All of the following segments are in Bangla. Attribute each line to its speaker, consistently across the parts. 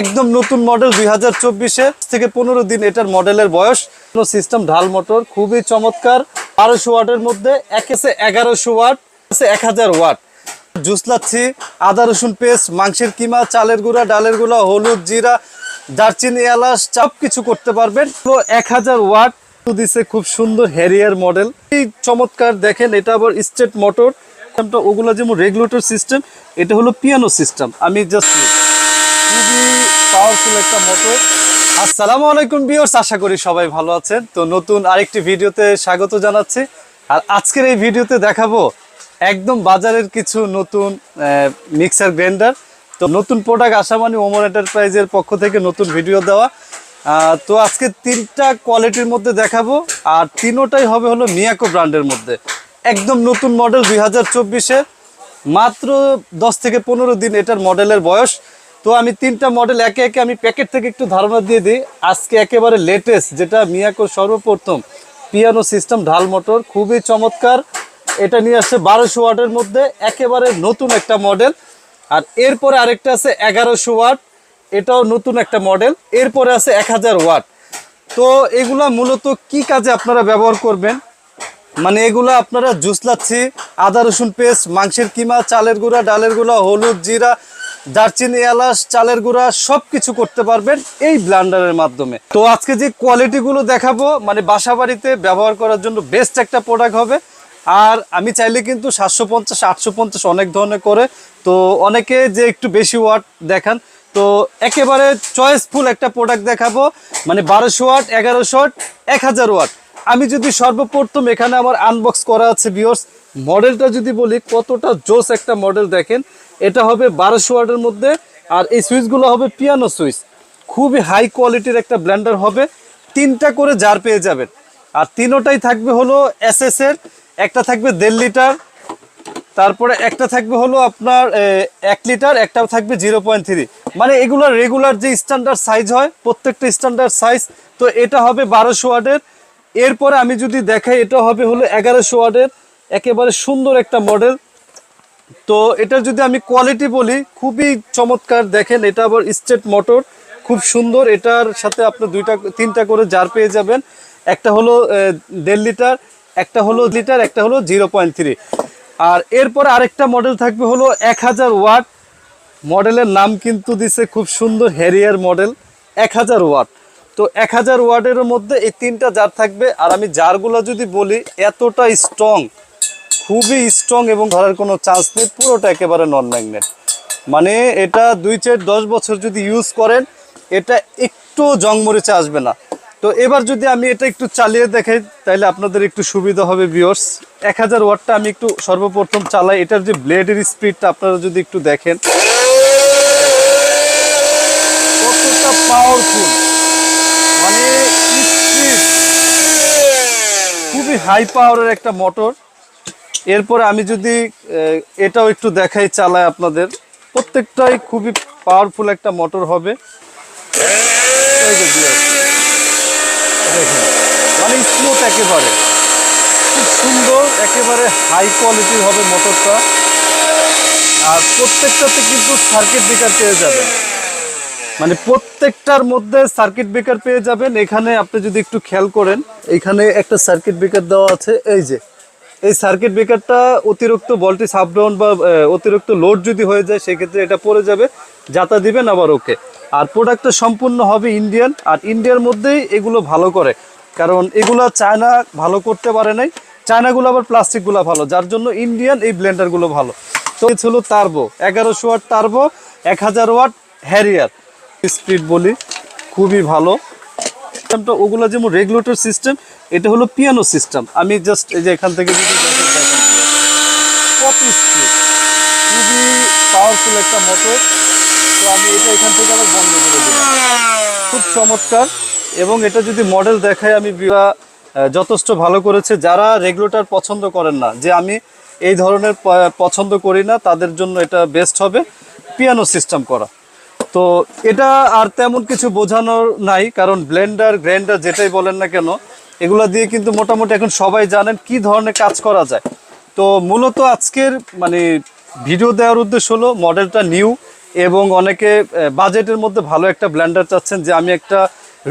Speaker 1: একদম নতুন মডেল দুই হাজার চব্বিশে থেকে পনেরো দিন এটার মডেলের বয়স। সিস্টেম ঢাল মোটর খুবই চমৎকার। বারোশো ওয়াটের মধ্যে এক এসে এগারোশো ওয়াট, এক হাজার ওয়াট। জুস লাচ্ছি, আদা রসুন পেস্ট মাংসের কিমা, চালের গুঁড়া, ডালের গুঁড়া, হলুদ, জিরা, দারচিনি, এলাচ সব কিছু করতে পারবেন। তো এক হাজার ওয়াট দিছে খুব সুন্দর হ্যারিয়ার মডেল এই চমৎকার, দেখেন, এটা আবার স্টেট মোটর ওগুলো যেমন রেগুলেটর সিস্টেম এটা হলো পিয়ানো সিস্টেম আমি জাস্ট খুবই পাওয়ারফুল একটা মোটর আসসালামু আলাইকুম বিয়র্স আশা করি সবাই ভালো আছেন। তো নতুন আরেকটি ভিডিওতে স্বাগত জানাচ্ছি। আর আজকের এই ভিডিওতে দেখাবো একদম বাজারের কিছু নতুন মিক্সার গ্রাইন্ডার তো নতুন প্রোডাক্ট আসা মানে ওমর এন্টারপ্রাইজের পক্ষ থেকে নতুন ভিডিও দেওয়া। তো আজকে তিনটা কোয়ালিটির মধ্যে দেখাবো। আর তিনোটাই হবে হলো মিয়াকো ব্র্যান্ডের মধ্যে। একদম নতুন মডেল দুই হাজার মাত্র দশ থেকে পনেরো দিন এটার মডেলের বয়স। তো আমি তিনটা মডেল একে একে আমি প্যাকেট থেকে একটু ধারণা দিয়ে দিই। আজকে একেবারে লেটেস্ট যেটা মিয়াকোর সর্বপ্রথম পিয়ানো সিস্টেম ঢাল মোটর খুবই চমৎকার। এটা নিয়ে আসছে বারোশো ওয়াটের মধ্যে একেবারে নতুন একটা মডেল আর এরপরে আরেকটা আছে এগারোশো ওয়াট, এটাও নতুন একটা মডেল এরপরে আছে এক হাজার ওয়াট। তো এগুলা মূলত কি কাজে আপনারা ব্যবহার করবেন? মানে এগুলো আপনারা জুস লাচ্ছি, আদা রসুন পেস্ট মাংসের কিমা, চালের গুঁড়া, ডালের গুঁড়া, হলুদ, জিরা দারচিনি, এলাচ, চালের গুঁড়া সব কিছু করতে পারবেন এই ব্লান্ডারের মাধ্যমে। তো আজকে যে কোয়ালিটিগুলো দেখাবো মানে বাসা বাড়িতে ব্যবহার করার জন্য বেস্ট একটা প্রোডাক্ট হবে। আর আমি চাইলে কিন্তু সাতশো পঞ্চাশ, আটশো পঞ্চাশ অনেক ধরনের করে। তো অনেকে যে একটু বেশি ওয়াট দেখান, তো একেবারে চয়েসফুল একটা প্রোডাক্ট দেখাবো। মানে বারোশো ওয়াট এগারোশো ওয়াট এক হাজার ওয়াট আমি যদি সর্বপ্রথম এখানে আমার আনবক্স করা আছে বিয়র্স মডেলটা যদি বলি, কতটা জোস একটা মডেল দেখেন। এটা হবে বারোশো ওয়ার্ডের মধ্যে, আর এই সুইচগুলো হবে পিয়ানো সুইচ খুবই হাই কোয়ালিটির একটা ব্ল্যান্ডার হবে, তিনটা করে জার পেয়ে যাবেন। আর তিনোটাই থাকবে হলো এস এর একটা থাকবে দেড় লিটার তারপরে একটা থাকবে হলো আপনার এক লিটার একটা থাকবে জিরো পয়েন্ট থ্রি মানে এগুলোর রেগুলার যে স্ট্যান্ডার্ড সাইজ হয়, প্রত্যেকটা স্ট্যান্ডার্ড সাইজ তো এটা হবে বারোশো ওয়াটের। এরপরে আমি যদি দেখাই, এটা হবে হলো এগারোশো ওয়াটের একেবারে সুন্দর একটা মডেল তো এটা যদি আমি কোয়ালিটি বলি, খুবই চমৎকার। দেখেন, এটা আবার স্টেট মোটর খুব সুন্দর। এটার সাথে আপনি দুইটা, তিনটা করে জার পেয়ে যাবেন। একটা হলো দেড় লিটার একটা হলো লিটার একটা হলো জিরো পয়েন্ট থ্রি আর এরপরে আরেকটা মডেল থাকবে হলো এক হাজার ওয়াট। মডেলের নাম কিন্তু দিছে খুব সুন্দর হ্যারিয়ার মডেল এক হাজার ওয়াট। তো এক হাজার ওয়াটের মধ্যে এই তিনটা জার থাকবে। আর আমি জারগুলো যদি বলি, এতটা স্ট্রং খুবই স্ট্রং এবং ধরার কোনো চান্স নেই, পুরোটা একেবারে নন ম্যাগনেট মানে এটা দুই চার দশ বছর যদি ইউজ করেন, এটা একটু জং মরিচে আসবে না। তো এবার যদি আমি এটা একটু চালিয়ে দেখাই, তাহলে আপনাদের একটু সুবিধা হবে বিয়র্স এক হাজার ওয়াটটা আমি একটু সর্বপ্রথম চালাই। এটার যে ব্লেডের স্পিডটা আপনারা যদি একটু দেখেন, কতটা পাওয়ারফুল মানে খুবই হাই পাওয়ারের একটা মোটর এরপরে আমি যদি এটাও একটু দেখাই চালাই আপনাদের। প্রত্যেকটাই খুবই পাওয়ারফুল একটা মোটর হবে। মানে স্মুথ একেবারে। খুব সুন্দর, একেবারে হাই কোয়ালিটির হবে মোটরটা আর প্রত্যেকটাতে কিন্তু সার্কিট ব্রেকার পেয়ে যাবেন। মানে প্রত্যেকটার মধ্যে সার্কিট ব্রেকার পেয়ে যাবেন। এখানে আপনি যদি একটু খেয়াল করেন, এখানে একটা সার্কিট ব্রেকার দেওয়া আছে। এই যে, এই সার্কিট ব্রেকারটা অতিরিক্ত ভোল্টেজ আপ ডাউন বা অতিরিক্ত লোড যদি হয়ে যায়, সেক্ষেত্রে এটা পড়ে যাবে। যাতা দিবেন আবার ওকে আর প্রোডাক্টটা সম্পূর্ণ হবে ইন্ডিয়ান আর ইন্ডিয়ার মধ্যেই এগুলো ভালো করে। কারণ এগুলো চায়না ভালো করতে পারে নাই। চায়নাগুলো আবার প্লাস্টিকগুলো ভালো। যার জন্য ইন্ডিয়ান এই ব্লেন্ডারগুলো ভালো। তো ছিল টার্বো এগারোশো ওয়াট টার্বো এক হাজার ওয়াট হ্যারিয়ার স্পিড বলি, খুবই ভালো। সিস্টেমটা ওগুলো যেমন রেগুলেটর সিস্টেম এটা হলো পিয়ানো সিস্টেম আমি জাস্ট এই যে এখান থেকে যদি কত খুবই পাওয়ারফুল একটা মোটর তো আমি এটা এখান থেকে আবার বন্ধ করে দিলাম। খুব চমৎকার। এবং এটা যদি মডেল দেখায়, আমি যথেষ্ট ভালো করেছে। যারা রেগুলেটর পছন্দ করেন না, যে আমি এই ধরনের পছন্দ করি না, তাদের জন্য এটা বেস্ট হবে। পিয়ানো সিস্টেম করা। তো এটা আর তেমন কিছু বোঝানোর নাই, কারণ ব্লেন্ডার, গ্রাইন্ডার যেটাই বলেন না কেন, এগুলা দিয়ে কিন্তু মোটামুটি এখন সবাই জানেন কি ধরনের কাজ করা যায়। তো মূলত আজকের মানে ভিডিও দেওয়ার উদ্দেশ্য হলো মডেলটা নিউ এবং অনেকে বাজেটের মধ্যে ভালো একটা ব্ল্যান্ডার চাচ্ছেন যে আমি একটা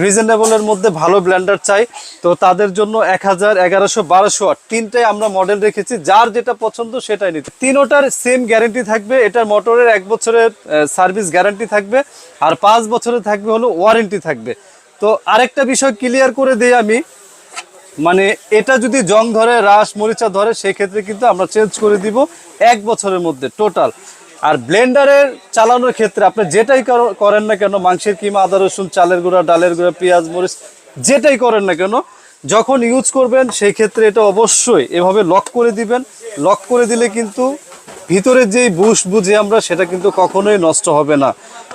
Speaker 1: রিজনেবলের মধ্যে ভালো ব্ল্যান্ডার চাই। তো তাদের জন্য এক হাজার এগারোশো বারোশো আর তিনটাই আমরা মডেল রেখেছি, যার যেটা পছন্দ সেটাই নিতে। তিনোটার সেম গ্যারেন্টি থাকবে, এটার মোটরের এক বছরের সার্ভিস গ্যারান্টি থাকবে, আর পাঁচ বছরের থাকবে হলো ওয়ারেন্টি থাকবে। তো আরেকটা বিষয় ক্লিয়ার করে দিই আমি মানে এটা যদি জং ধরে, রাস, মরিচা ধরে, সেক্ষেত্রে কিন্তু আমরা চেঞ্জ করে দিব এক বছরের মধ্যে টোটাল আর ব্লেন্ডারের চালানোর ক্ষেত্রে আপনি যেটাই করো- করেন না কেন, মাংসের কিমা, আদা, রসুন, চালের গুঁড়া, ডালের গুঁড়া, পেঁয়াজ, মরিচ, যেটাই করেন না কেন, যখন ইউজ করবেন, সেই ক্ষেত্রে এটা অবশ্যই এভাবে লক করে দিবেন। লক করে দিলে কিন্তু ভিতরের যেই বুশ বুঝে আমরা, সেটা কিন্তু কখনোই নষ্ট হবে না।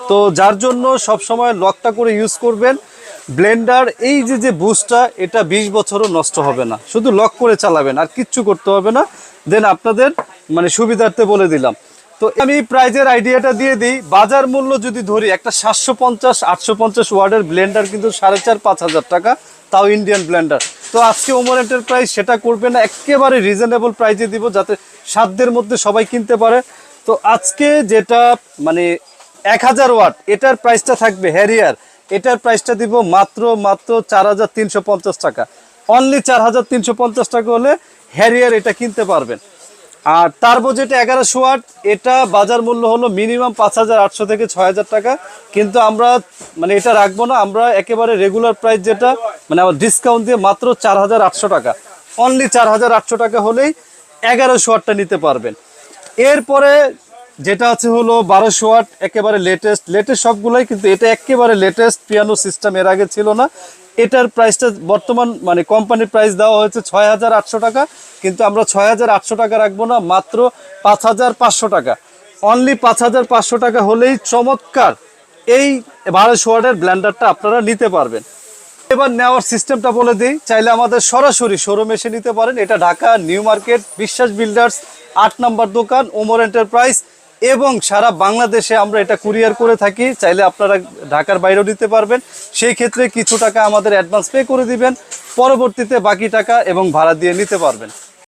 Speaker 1: তো যার জন্য সব সময় লকটা করে ইউজ করবেন। ব্লেন্ডার এই যে যে বুস্টটা এটা বিশ বছরও নষ্ট হবে না। শুধু লক করে চালাবেন, আর কিচ্ছু করতে হবে না। দেন আপনাদের মানে সুবিধার্থে বলে দিলাম। তো আমি প্রাইজের আইডিয়াটা দিয়ে দিই। বাজার মূল্য যদি ধরি, একটা সাতশো পঞ্চাশ, আটশো পঞ্চাশ ওয়ার্ডের ব্লেন্ডার কিন্তু সাড়ে চার, পাঁচ হাজার টাকা, তাও ইন্ডিয়ান ব্লেন্ডার তো আজকে ওমর এন্টারপ্রাইজ সেটা করবে না, একেবারে রিজনেবল প্রাইজে দিব, যাতে সাধ্যের মধ্যে সবাই কিনতে পারে। তো আজকে যেটা মানে এক হাজার ওয়াট, এটার প্রাইসটা থাকবে হ্যারিয়ার এটার প্রাইসটা দিব মাত্র মাত্র চার হাজার তিনশো পঞ্চাশ টাকা। অনলি চার হাজার তিনশো পঞ্চাশ টাকা হলে হ্যারিয়ার এটা কিনতে পারবেন। আর টার্বো যেটা এগারোশো ওয়াট এটা বাজার মূল্য হলো মিনিমাম পাঁচ হাজার আটশো থেকে ছয় হাজার টাকা। কিন্তু আমরা মানে এটা রাখব না, আমরা একেবারে রেগুলার প্রাইস যেটা মানে আমার ডিসকাউন্ট দিয়ে মাত্র চার হাজার আটশো টাকা। অনলি চার হাজার আটশো টাকা হলেই এগারোশো ওয়াটটা নিতে পারবেন। এরপরে যেটা আছে হলো বারোশো ওয়াট একেবারে লেটেস্ট লেটেস্ট সবগুলোই কিন্তু এটা একেবারে লেটেস্ট পিয়ানো সিস্টেম এর আগে ছিল না। এটার প্রাইসটা বর্তমান মানে কোম্পানির প্রাইস দেওয়া হয়েছে ছয় হাজার আটশো টাকা, কিন্তু আমরা ছয় হাজার আটশো টাকা রাখব না, মাত্র পাঁচ হাজার পাঁচশো টাকা। অনলি পাঁচ হাজার পাঁচশো টাকা হলেই চমৎকার। এই বারোশো ওয়াটের ব্ল্যান্ডারটা আপনারা নিতে পারবেন। এবার নেওয়ার সিস্টেমটা বলে দিই, চাইলে আমাদের সরাসরি শোরুম এসে নিতে পারেন। এটা Dhaka, New Market, Biswas builders, আট নম্বর দোকান, ওমর এন্টারপ্রাইজ এবং সারা বাংলাদেশে আমরা এটা কুরিয়ার করে থাকি। চাইলে আপনারা ঢাকার বাইরেও নিতে পারবেন। সেই ক্ষেত্রে কিছু টাকা আমাদের অ্যাডভান্স পে করে দিবেন। পরবর্তীতে বাকি টাকা এবং ভাড়া দিয়ে নিতে পারবেন।